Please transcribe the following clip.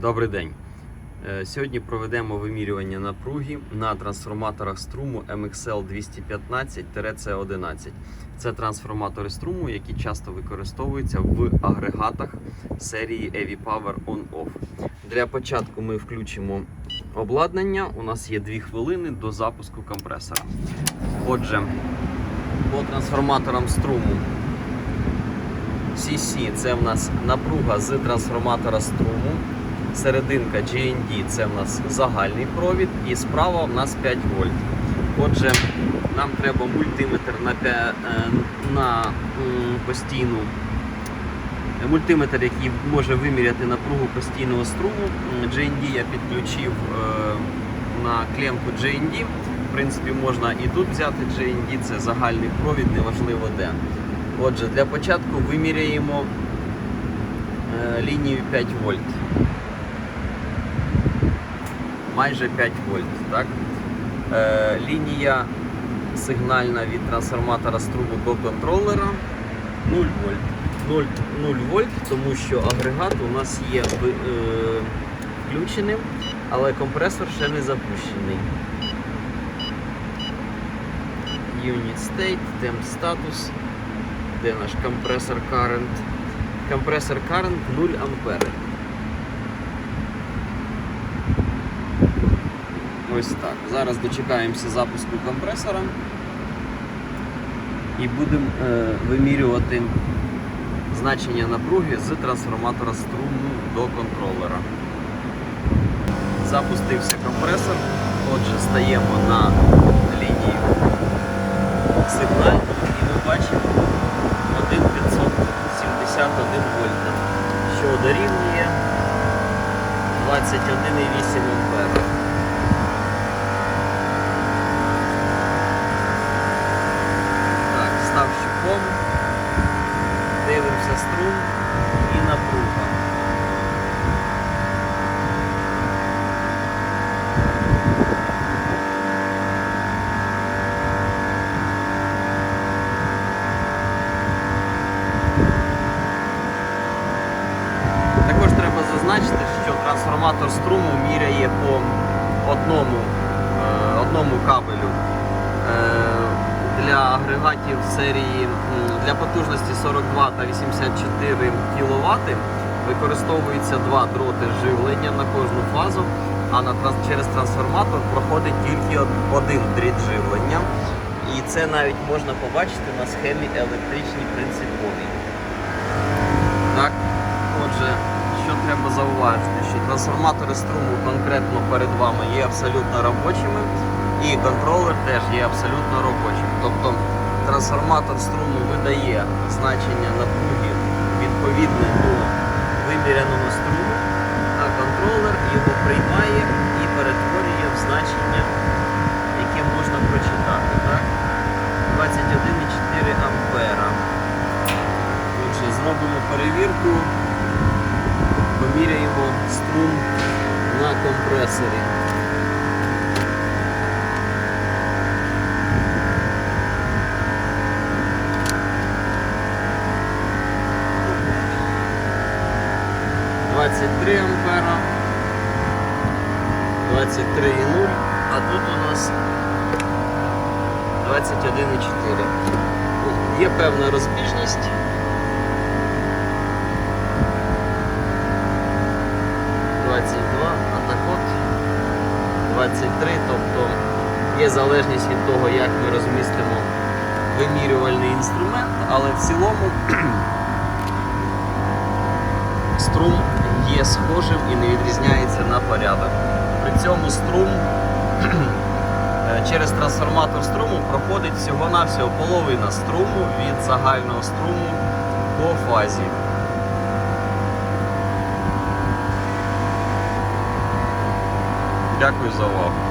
Добрий день. Е, Сьогодні проведемо вимірювання напруги на трансформаторах струму MXL 215-C11. Це трансформатори струму, які часто використовуються в агрегатах серії EV Power On-Off. Для початку ми включимо обладнання. У нас є 2 хвилини до запуску компресора. Отже, по трансформаторам струму CC це в нас напруга з трансформатора струму. Серединка GND це в нас загальний провід, і справа в нас 5 вольт. Отже, нам треба мультиметр на, е, на постійну мультиметр, який може виміряти напругу постійного струму. GND я підключив е, на клемку GND. В принципі, можна і тут взяти GND, це загальний провід, неважливо де. Отже, для початку виміряємо е, лінію 5 вольт. Майже 5 вольт. Так? Е, лінія сигнальна від трансформатора струму до контролера 0 вольт. 0, 0 вольт, тому що агрегат у нас є е, включеним, але компресор ще не запущений. Unit state, temp status. Де наш компресор current? Компресор current 0 ампери. Ось так. Зараз дочекаємося запуску компресора і будемо е, вимірювати значення напруги з трансформатора струму до контролера. Запустився компресор. Отже, стаємо на лінії сигнальну і ми бачимо 1,571 вольта, що дорівнює 21,8 ампера. Так, став дивимося струм і напруга. Також треба зазначити, що трансформатор струму міряє по одному, е, одному кабелю. Агрегатів серії для потужності 42 та 84 кВт використовуються два дроти живлення на кожну фазу, а на, через трансформатор проходить тільки один дріт живлення. І це навіть можна побачити на схемі електричній принциповій. Так, отже, що треба зауважити, що трансформатори струму конкретно перед вами є абсолютно робочими, і контролер теж є абсолютно робочим. Тобто трансформатор струму видає значення напруги відповідне до виміряного струму, а контролер його приймає і перетворює в значення, яке можна прочитати. Так? 21,4 ампера. Отже, зробимо перевірку, поміряємо струм на компресорі. Двадцять три ампера, 23,0, а тут у нас 21,4. Ну, Є певна розбіжність. 22, а так от 23, тобто є залежність від того, як ми розмістимо вимірювальний інструмент, але в цілому струм є схожим і не відрізняється на порядок. При цьому струм е, через трансформатор струму проходить всього-навсього половина струму від загального струму по фазі. Дякую за увагу.